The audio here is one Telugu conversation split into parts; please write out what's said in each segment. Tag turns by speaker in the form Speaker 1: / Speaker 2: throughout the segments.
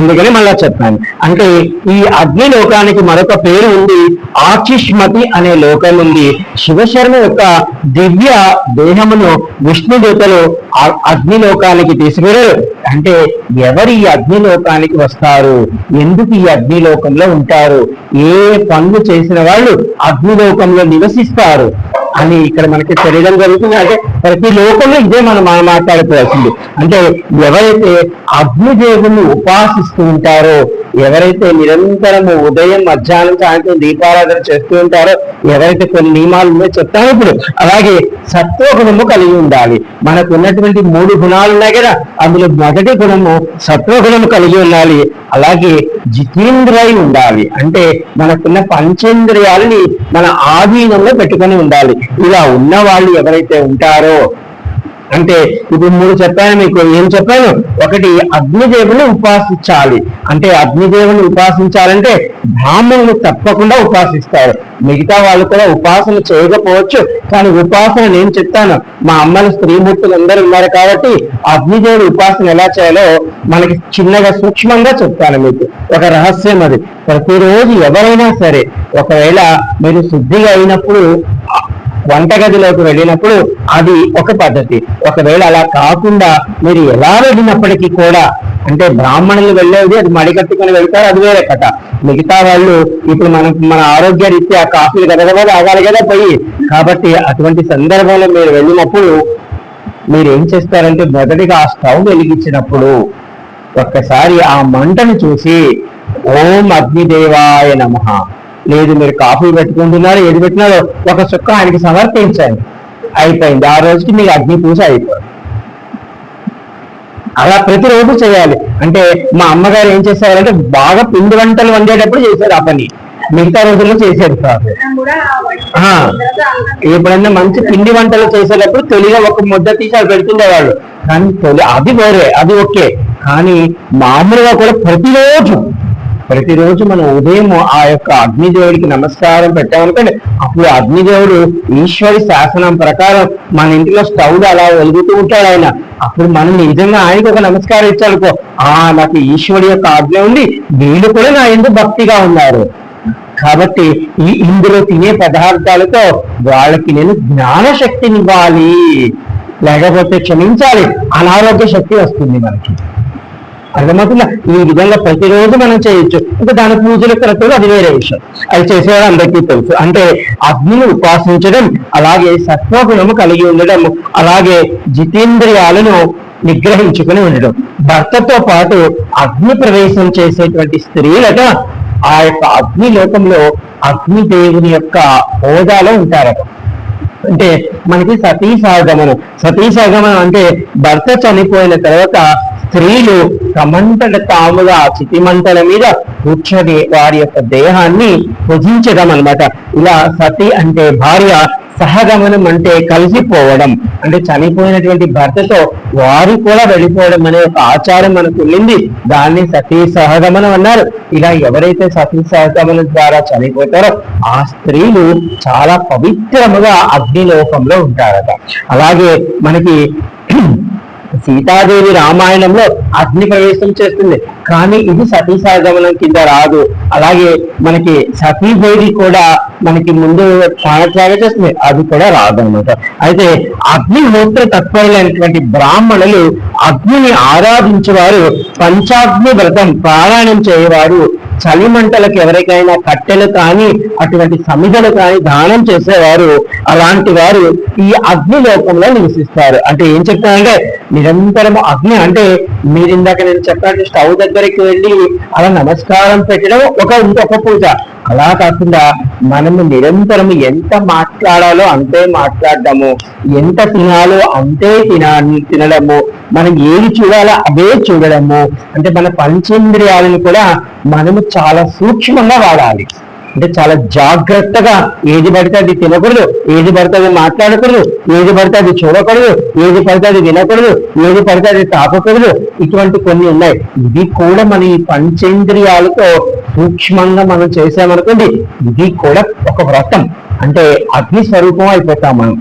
Speaker 1: అందుకని మళ్ళా చెప్పాను. అంటే ఈ అగ్ని లోకానికి మరొక పేరు ఉంది ఆచిష్మతి అనే లోకం ఉంది. శివశర్మ యొక్క దివ్య దేహమును విష్ణుదూతలు ఆ అగ్ని లోకానికి తీసుకెళ్ళారు అంటే ఎవరు ఈ అగ్ని లోకానికి వస్తారు? ఎందుకు ఈ అగ్ని లోకంలో ఉంటారు? ఏ పనులు చేసిన వాళ్ళు అగ్ని లోకంలో నివసిస్తారు? అని ఇక్కడ మనకి తెలియడం జరుగుతుంది. అంటే ప్రతి లోకంలో ఇదే మనం మనం మాట్లాడుకోవాల్సింది. అంటే ఎవరైతే అగ్నిదేవుని ఉపాసిస్తూ ఉంటారో ఎవరైతే నిరంతరము ఉదయం మధ్యాహ్నం సాయంత్రం దీపారాధన చేస్తూ ఉంటారో ఎవరైతే కొన్ని నియమాలు ఉన్నాయో చెప్తాను ఇప్పుడు. అలాగే సత్వగుణము కలిగి ఉండాలి. మనకు ఉన్నటువంటి మూడు గుణాలు ఉన్నాయి కదా. అందులో మొదటి గుణము సత్వగుణము కలిగి ఉండాలి. అలాగే జితేంద్రియ ఉండాలి. అంటే మనకున్న పంచేంద్రియాలని మన ఆధీనంలో పెట్టుకొని ఉండాలి. ఇలా ఉన్న వాళ్ళు ఎవరైతే ఉంటారో అంటే ఇప్పుడు మూడు చెప్పాను మీకు ఏం చెప్పాను? ఒకటి అగ్నిదేవుని ఉపాసించాలి. అంటే అగ్నిదేవుని ఉపాసించాలంటే బ్రాహ్మణులు తప్పకుండా ఉపాసిస్తారు. మిగతా వాళ్ళు కూడా ఉపాసన చేయకపోవచ్చు. కానీ ఉపాసన నేను చెప్తాను. మా అమ్మల స్త్రీమూర్తులు అందరూ ఉన్నారు కాబట్టి అగ్నిదేవుని ఉపాసన ఎలా చేయాలో మనకి చిన్నగా సూక్ష్మంగా చెప్తాను మీకు. ఒక రహస్యం అది. ప్రతిరోజు ఎవరైనా సరే ఒకవేళ మీరు శుద్ధిగా అయినప్పుడు వంటగదిలోకి వెళ్ళినప్పుడు అది ఒక పద్ధతి. ఒకవేళ అలా కాకుండా మీరు ఎలా వెళ్ళినప్పటికీ కూడా అంటే బ్రాహ్మణులు వెళ్ళేది అది మడికట్టుకుని వెళ్తారు అది వేరే కథ. మిగతా వాళ్ళు ఇప్పుడు మనం మన ఆరోగ్య రీత్యా కాఫీలు కదా ఆగాలి కదా పోయి. కాబట్టి అటువంటి సందర్భంలో మీరు వెళ్ళినప్పుడు మీరు ఏం చేస్తారంటే మొదటిగా ఆ స్టవ్ వెలిగించినప్పుడు ఒక్కసారి ఆ మంటను చూసి ఓం అగ్నిదేవాయ నమః. లేదు మీరు కాఫీ పెట్టుకుంటున్నారు ఏది పెట్టినారో ఒక చుక్క ఆయనకి సమర్పించండి. అయిపోయింది. ఆ రోజుకి మీకు అగ్ని పూజ అయిపోయింది. అలా ప్రతిరోజు చేయాలి. అంటే మా అమ్మగారు ఏం చేసేవారంటే బాగా పిండి వంటలు వండేటప్పుడు చేశారు ఆ పని. మిగతా రోజుల్లో చేసేది కాదు. ఆ, ఎప్పుడైనా మంచి పిండి వంటలు చేసేటప్పుడు తొలిగా ఒక ముద్ద తీసి అవి పెడుతుండేవాళ్ళు. కానీ తొలి అది వేరే అది ఓకే. కానీ మామూలుగా కూడా ప్రతిరోజు ప్రతిరోజు మనం ఉదయం ఆ యొక్క అగ్నిదేవుడికి నమస్కారం పెట్టామనుకోండి అప్పుడు అగ్నిదేవుడు ఈశ్వరి శాసనం ప్రకారం మన ఇంటిలో స్టవ్ అలా వెలుగుతూ ఉంటాడు ఆయన. అప్పుడు మనం నిజంగా ఆయనకి ఒక నమస్కారం ఇచ్చాడుకో ఆ నాకు ఈశ్వరి యొక్క ఆజ్ఞ ఉంది వీళ్ళు కూడా నా ఎందుకు భక్తిగా ఉన్నారు. కాబట్టి ఈ ఇందులో తినే పదార్థాలతో వాళ్ళకి నేను జ్ఞాన శక్తినివ్వాలి లేకపోతే క్షమించాలి అనారోగ్య శక్తి వస్తుంది మనకి. అర్థమవుతుందా? ఈ విధంగా ప్రతిరోజు మనం చేయొచ్చు. ఇంకా దాని పూజల క్రతువులు అది వేరే విషయం. అది చేసేవారు అందరికీ తెలుసు. అంటే అగ్నిని ఉపాసించడం అలాగే సత్వగుణము కలిగి ఉండడం అలాగే జితేంద్రియాలను నిగ్రహించుకుని ఉండడం. భర్తతో పాటు అగ్ని ప్రవేశం చేసేటువంటి స్త్రీలట ఆ యొక్క అగ్ని లోకంలో అగ్నిదేవుని యొక్క హోదాలో ఉంటారట. అంటే మనకి సతీ సతీసాగమనం సతీ అంటే భర్త చనిపోయిన తర్వాత స్త్రీలు తమంతట తాముగా చితిమంటల మీద కూర్చొని వారి యొక్క దేహాన్ని భుజించడం అన్నమాట ఇలా సతి అంటే భార్య సహగమనం అంటే కలిసిపోవడం. అంటే చనిపోయినటువంటి భర్తతో వారు కూడా వెళ్ళిపోవడం అనే ఒక ఆచారం మనకు ఉండింది. దాన్ని సతీ సహగమనం అన్నారు. ఇలా ఎవరైతే సతీ సహగమనం ద్వారా చనిపోతారో ఆ స్త్రీలు చాలా పవిత్రముగా అగ్నిలోకంలో ఉంటారట. అలాగే మనకి సీతాదేవి రామాయణంలో అగ్ని ప్రవేశం చేస్తుంది. కానీ ఇది సతీ సహగమనం కింద రాదు. అలాగే మనకి సతీదేవి కూడా మనకి ముందు ప్రాణత్యాగం చేస్తుంది. అది కూడా రాదు అనమాట అయితే అగ్నిహోత్ర తత్పరులైనటువంటి బ్రాహ్మణులు అగ్నిని ఆరాధించేవారు పంచాగ్ని వ్రతం పారాయణం చేయవారు. చలిమంటలకు ఎవరికైనా కట్టెలు కానీ అటువంటి సమిధలు కానీ దానం చేసేవారు. అలాంటి వారు ఈ అగ్ని లోకంలో నివసిస్తారు. అంటే ఏం చెప్తానంటే నిరంతరము అగ్ని అంటే మీరు ఇందాక నేను చెప్పాను స్టవ్ దగ్గరికి వెళ్ళి అలా నమస్కారం పెట్టడం ఒక ఇంకొక పూజ. అలా కాకుండా మనము నిరంతరం ఎంత మాట్లాడాలో అంతే మాట్లాడడము. ఎంత తినాలో అంతే తినా తినడము. మనం ఏది చూడాలో అదే చూడడము. అంటే మన పంచేంద్రియాలను కూడా మనము చాలా సూక్ష్మంగా వాడాలి. అంటే చాలా జాగ్రత్తగా ఏది పడితే అది తినకూడదు ఏది పడితే అది మాట్లాడకూడదు ఏది పడితే అది చూడకూడదు ఏది పడితే అది వినకూడదు ఏది పడితే అది తాపకూడదు ఇటువంటి కొన్ని ఉన్నాయి. ఇది కూడా మన ఈ పంచేంద్రియాలతో సూక్ష్మంగా మనం చేసామనుకోండి ఇది కూడా ఒక వ్రతం. అంటే అగ్ని స్వరూపం అయిపోతాం మనం.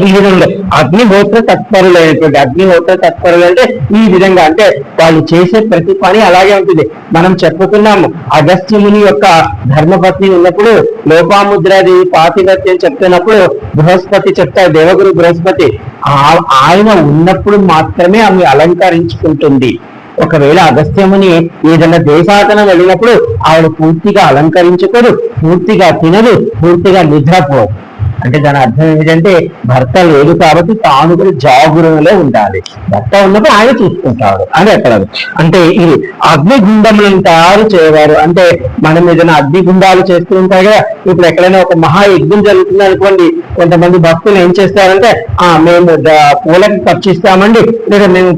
Speaker 1: ఈ విధంగా అగ్నిహోత్ర తత్పరులైనటువంటి అగ్నిహోత్ర తత్పరులు అంటే ఈ విధంగా అంటే వాళ్ళు చేసే ప్రతి పని అలాగే ఉంటుంది. మనం చెప్పుకున్నాము అగస్త్యముని యొక్క ధర్మపత్ని ఉన్నప్పుడు లోపాముద్రాదేవి పాతిపత్యం చెప్తున్నప్పుడు బృహస్పతి చెప్తారు దేవగురు బృహస్పతి. ఆ- ఆయన ఉన్నప్పుడు మాత్రమే ఆమె అలంకరించుకుంటుంది. ఒకవేళ అగస్త్యముని ఏదైనా దేశాటన వెళ్ళినప్పుడు ఆవిడ పూర్తిగా అలంకరించుకోదు పూర్తిగా తినదు పూర్తిగా నిద్రపోదు. అంటే దాని అర్థం ఏంటంటే భర్త లేదు కాబట్టి తాను కూడా జాగురంలో ఉండాలి. భర్త ఉన్నప్పుడు ఆయన చూసుకుంటాడు అని అక్కడ అంటే ఇది అగ్నిగుండములను తయారు చేయవారు అంటే మనం ఏదైనా అగ్నిగుండాలు చేస్తూ ఉంటాయి కదా ఇప్పుడు ఎక్కడైనా ఒక మహాయజ్ఞం జరుగుతుంది అనుకోండి కొంతమంది భక్తులు ఏం చేస్తారంటే ఆ మేము ద- పూలకి ఖర్చిస్తామండి లేదా మేము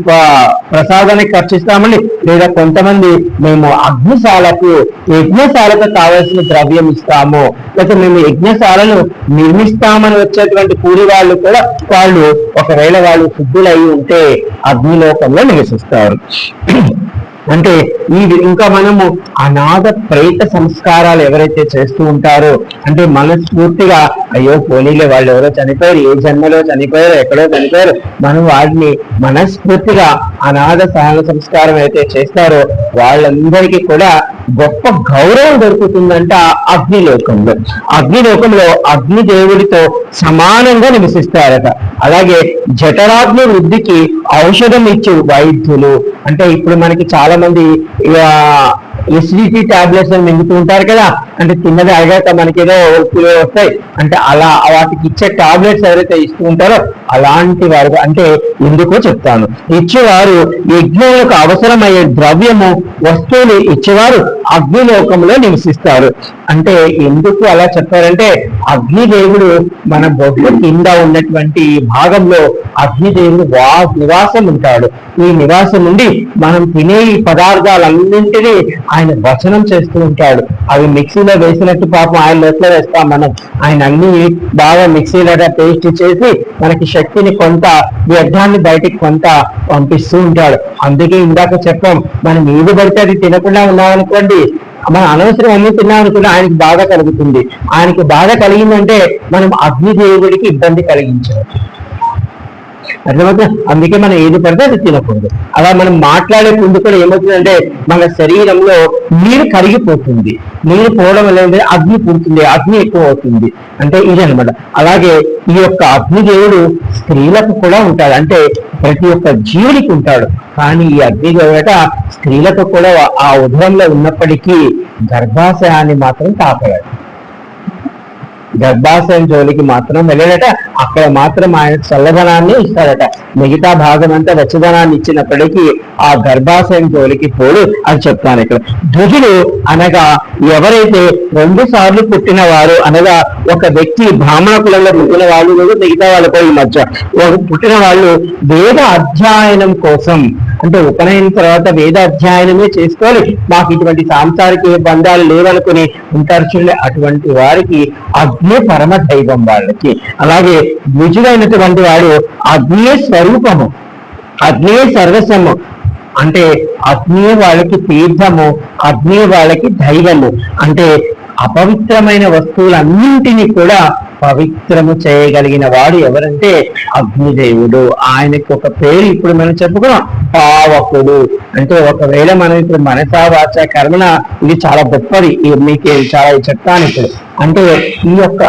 Speaker 1: ప్రసాదానికి ఖర్చిస్తామండి లేదా కొంతమంది మేము అగ్నిశాలకు యజ్ఞశాలకు కావలసిన ద్రవ్యం ఇస్తాము లేకపోతే మేము యజ్ఞశాలను నిర్మిస్తామని వచ్చేటువంటి కూలి వాళ్ళు కూడా వాళ్ళు ఒకవేళ వాళ్ళు సిద్ధులై ఉంటే అగ్నిలోకంలో నివసిస్తారు. అంటే ఈ ఇంకా మనము అనాథ ప్రేత సంస్కారాలు ఎవరైతే చేస్తూ ఉంటారో అంటే మనస్ఫూర్తిగా అయ్యో పోనీలే వాళ్ళు ఎవరో చనిపోయారు ఏ జన్మలో చనిపోయారు ఎక్కడో చనిపోయారు మనం వాడిని మనస్ఫూర్తిగా అనాథ సహన సంస్కారం అయితే చేస్తారో వాళ్ళందరికీ కూడా గొప్ప గౌరవం దొరుకుతుందంట అగ్నిలోకంలో. అగ్నిలోకంలో అగ్ని దేవుడితో సమానంగా నివసిస్తారట. అలాగే జఠరాగ్ని వృద్ధికి ఔషధం ఇచ్చే వైద్యులు అంటే ఇప్పుడు మనకి చాలా మంది ఎసిడిటీ టాబ్లెట్స్ అని మింగుతూ ఉంటారు కదా. అంటే తిన్నది అడగాక మనకి ఏదో వస్తాయి. అంటే అలా వాటికి ఇచ్చే టాబ్లెట్స్ ఎవరైతే ఇస్తూ ఉంటారో అలాంటి వారు అంటే ఎందుకో చెప్తాను. ఇచ్చేవారు యజ్ఞములకు అవసరమయ్యే ద్రవ్యము వస్తువులు ఇచ్చేవారు అగ్నిలోకంలో నివసిస్తారు. అంటే ఎందుకు అలా చెప్పారంటే అగ్నిదేవుడు మన బొడ్డు కింద ఉన్నటువంటి భాగంలో అగ్నిదేవుడు వా నివాసం ఉంటాడు. ఈ నివాసం నుండి మనం తినే పదార్థాలన్నింటినీ ఆయన వచనం చేస్తూ ఉంటాడు. అవి మిక్సీలో వేసినట్టు పాపం ఆయన నోట్లో వేస్తాం మనం. ఆయన అన్ని బాగా మిక్సీలో పేస్ట్ చేసి మనకి శక్తిని కొంత వ్యర్థాన్ని బయటికి కొంత పంపిస్తూ ఉంటాడు. అందుకే ఇందాక చెప్పాం మనం ఏది పడితే అది తినకుండా ఉన్నామనుకోండి మనం అనవసరం అన్ని తిన్నామనుకుంటే ఆయనకి బాధ కలుగుతుంది. ఆయనకి బాధ కలిగిందంటే మనం అగ్నిదేవుడికి ఇబ్బంది కలిగించవచ్చు. అర్థమవుతుంది? అందుకే మనం ఏది పడితే అది తినకూడదు. అలా మనం మాట్లాడే ముందు కూడా ఏమవుతుందంటే మన శరీరంలో నీరు కరిగిపోతుంది. నీరు పోవడం వల్ల అగ్ని పుడుతుంది అగ్ని ఎక్కువ అవుతుంది అంటే ఇది అనమాట అలాగే ఈ యొక్క అగ్నిదేవుడు స్త్రీలకు కూడా ఉంటాడు. అంటే ప్రతి ఒక్క జీవుడికి ఉంటాడు. కానీ ఈ అగ్నిదేవత స్త్రీలకు కూడా ఆ ఉదయంలో ఉన్నప్పటికీ గర్భాశయాన్ని మాత్రం తాకడాడు గర్భాశయం జోలికి మాత్రం వెళ్ళడట. అక్కడ మాత్రం ఆయన చల్లదనాన్ని ఇస్తాడట. మిగతా భాగం అంతా వెచ్చదనాన్ని ఇచ్చినప్పటికీ ఆ గర్భాశయం జోలికి పోడు అని చెప్తాను ఇక్కడ. ధృజుడు అనగా ఎవరైతే రెండు సార్లు పుట్టిన వారు అనగా ఒక వ్యక్తి బ్రాహ్మణ కులంలో పుట్టిన వాళ్ళు మిగతా వాళ్ళకు ఈ మధ్య పుట్టిన వాళ్ళు వేద అధ్యయనం కోసం అంటే ఉపనయన తర్వాత వేద అధ్యయనమే చేసుకోవాలి మాకు ఇటువంటి సాంసారిక బంధాలు లేవనుకుని ఉంటారు చూడలే అటువంటి వారికి అగ్ని పరమ దైవం వాళ్ళకి. అలాగే నిజుడైనటువంటి వాడు అగ్నియే స్వరూపము. అగ్నియే సర్వస్వము. అంటే అగ్నియే వాళ్ళకి తీర్థము అగ్నియే వాళ్ళకి దైవము. అంటే అపవిత్రమైన వస్తువులన్నింటినీ కూడా పవిత్రము చేయగలిగిన వాడు ఎవరంటే అగ్నిదేవుడు. ఆయనకు ఒక పేరు ఇప్పుడు మనం చెప్పుకున్నాం పావకుడు. అంటే ఒకవేళ మనం ఇప్పుడు మనసా వాచ కర్మణ ఇది చాలా గొప్పది. మీకు ఇది చాలా చెప్తాను ఇప్పుడు. అంటే ఈ యొక్క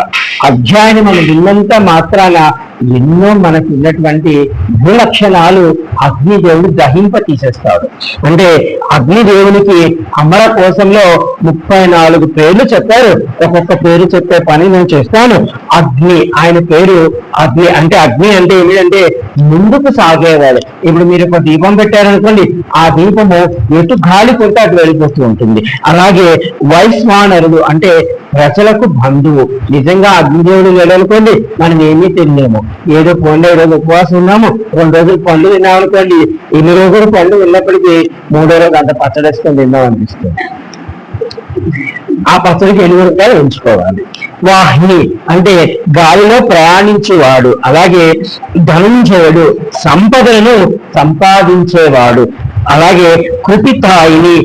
Speaker 1: అధ్యాయం మనం విన్నంత మాత్రాన ఎన్నో మనకు ఉన్నటువంటి భూలక్షణాలు అగ్నిదేవుడు దహింప తీసేస్తాడు. అంటే అగ్నిదేవునికి అమర కోసంలో ముప్పై నాలుగు పేర్లు చెప్పారు. ఒక్కొక్క పేరు చెప్పే పని నేను చేస్తాను. అగ్ని ఆయన పేరు అగ్ని. అంటే అగ్ని అంటే ఏమిటంటే ముందుకు సాగేవాడు. ఇప్పుడు మీరు ఒక దీపం పెట్టారనుకోండి ఆ దీపము ఎటు గాలి కొడితే అటు వెళ్ళిపోతూ ఉంటుంది. అలాగే వైశ్వానరుడు అంటే ప్రజలకు బంధువు. నిజంగా అగ్నిదేవుడు వెళ్ళనుకోండి మనం ఏమీ తినలేము. ఏదో పండు రోజు ఉపవాసం ఉన్నాము. రెండు రోజులు పండు తిన్నామనుకోండి ఇన్ని రోజులు పండు ఉన్నప్పటికీ మూడో రోజు అంత పచ్చడేసుకొని తిందాం అనిపిస్తుంది. ఆ పచ్చడికి ఎనిమిది రూపాయలు ఉంచుకోవాలి వాహిని అంటే గాలిలో ప్రయాణించేవాడు అలాగే ధనుంజయుడు సంపదలను సంపాదించేవాడు అలాగే కృపితాయిని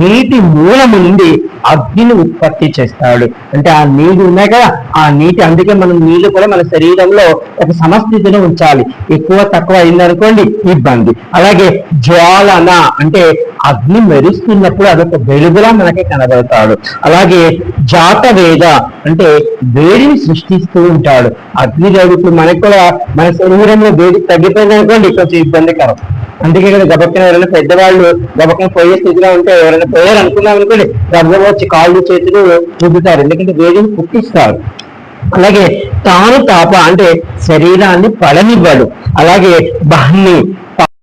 Speaker 1: నీటి మూలం నుండి అగ్నిని ఉత్పత్తి చేస్తాడు. అంటే ఆ నీరు ఉన్నాయి కదా ఆ నీటి అందుకే మనం నీళ్ళు కూడా మన శరీరంలో ఒక సమస్థితిని ఉంచాలి. ఎక్కువ తక్కువ అయిందనుకోండి ఇబ్బంది. అలాగే జ్వాలన అంటే అగ్ని మెరుస్తున్నప్పుడు అదొక వెలుగులా మనకి కనబడతాడు. అలాగే జాతవేద అంటే వేడిని సృష్టిస్తూ ఉంటాడు. అగ్ని ఇప్పుడు మనకు కూడా మన శరీరంలో వేడి తగ్గిపోయింది అనుకోండి కొంచెం ఇబ్బందికరం. అందుకే కదా గబక్కన ఎవరైనా పెద్దవాళ్ళు గబక్కన పోయే స్థితిలో ఉంటే ఎవరైనా పోయారు అనుకున్నాం అనుకోండి గబగబ వచ్చి కాళ్ళు చేతులు చూపుతారు ఎందుకంటే వేడిని పుట్టిస్తారు. అలాగే తాను తాప అంటే శరీరాన్ని పడనివ్వడు. అలాగే బహ్ని